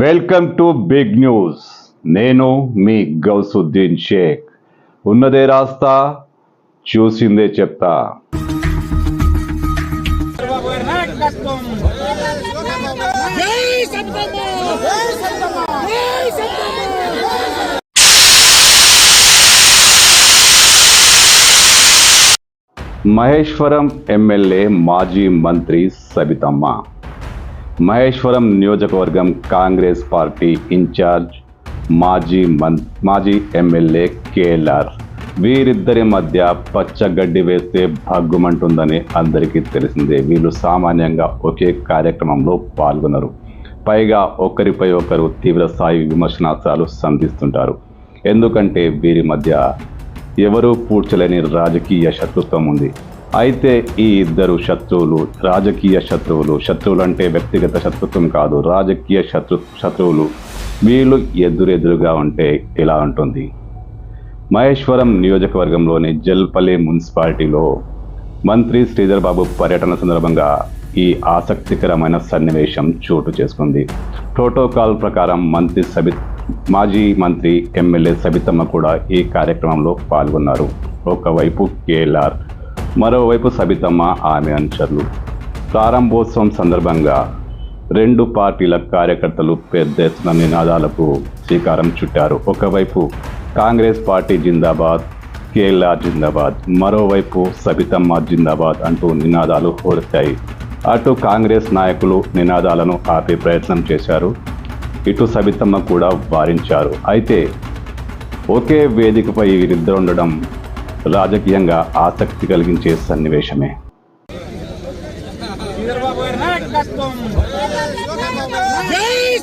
Welcome to big news నేను మీ గౌసుద్దీన్ షేక్. ఉన్నదే రాస్తా చూసిందే చెప్తా. మహేశ్వరం ఎమ్మెల్యే మాజీ మంత్రి సబితమ్మ. మహేశ్వరం నియోజకవర్గం కాంగ్రెస్ పార్టీ ఇన్ఛార్జ్ మాజీ మం మాజీ ఎమ్మెల్యే కేఎల్ఆర్. వీరిద్దరి మధ్య పచ్చగడ్డి వేస్తే భగ్గుమంటుందని అందరికీ తెలిసిందే. వీళ్ళు సామాన్యంగా ఒకే కార్యక్రమంలో పాల్గొనరు. పైగా ఒకరిపై ఒకరు తీవ్ర స్థాయి విమర్శనాస్త్రాలు సంధిస్తుంటారు. ఎందుకంటే వీరి మధ్య ఎవరూ పూడ్చలేని రాజకీయ శత్రుత్వం ఉంది. అయితే ఈ ఇద్దరు శత్రువులు రాజకీయ శత్రువులు శత్రువులు అంటే వ్యక్తిగత శత్రుత్వం కాదు రాజకీయ శత్రు శత్రువులు. వీళ్ళు ఎదురెదురుగా ఉంటే ఇలా ఉంటుంది. మహేశ్వరం నియోజకవర్గంలోని జల్పల్లి మున్సిపాలిటీలో మంత్రి శ్రీధర్ బాబు పర్యటన సందర్భంగా ఈ ఆసక్తికరమైన సన్నివేశం చోటు చేసుకుంది. ప్రోటోకాల్ ప్రకారం మంత్రి సబి మాజీ మంత్రి ఎమ్మెల్యే సబితమ్మ కూడా ఈ కార్యక్రమంలో పాల్గొన్నారు. ఒకవైపు కేఎల్ఆర్ మరోవైపు సబితమ్మ ఆమె అనుచరులు. ప్రారంభోత్సవం సందర్భంగా రెండు పార్టీల కార్యకర్తలు పెద్ద ఎత్తున నినాదాలకు శ్రీకారం చుట్టారు. ఒకవైపు కాంగ్రెస్ పార్టీ జిందాబాద్ కేఎల్ఆర్ జిందాబాద్ మరోవైపు సబితమ్మ జిందాబాద్ అంటూ నినాదాలు హోరెత్తాయి అటు కాంగ్రెస్ నాయకులు నినాదాలను ఆపే ప్రయత్నం చేశారు. ఇటు సబితమ్మ కూడా వారించారు. అయితే ఒకే వేదికపై వీరిద్దరు ఉండడం రాజకీయంగా ఆసక్తి కలిగించే సన్నివేశమే. చంద్రబాబు గారి నాయకత్వం. జై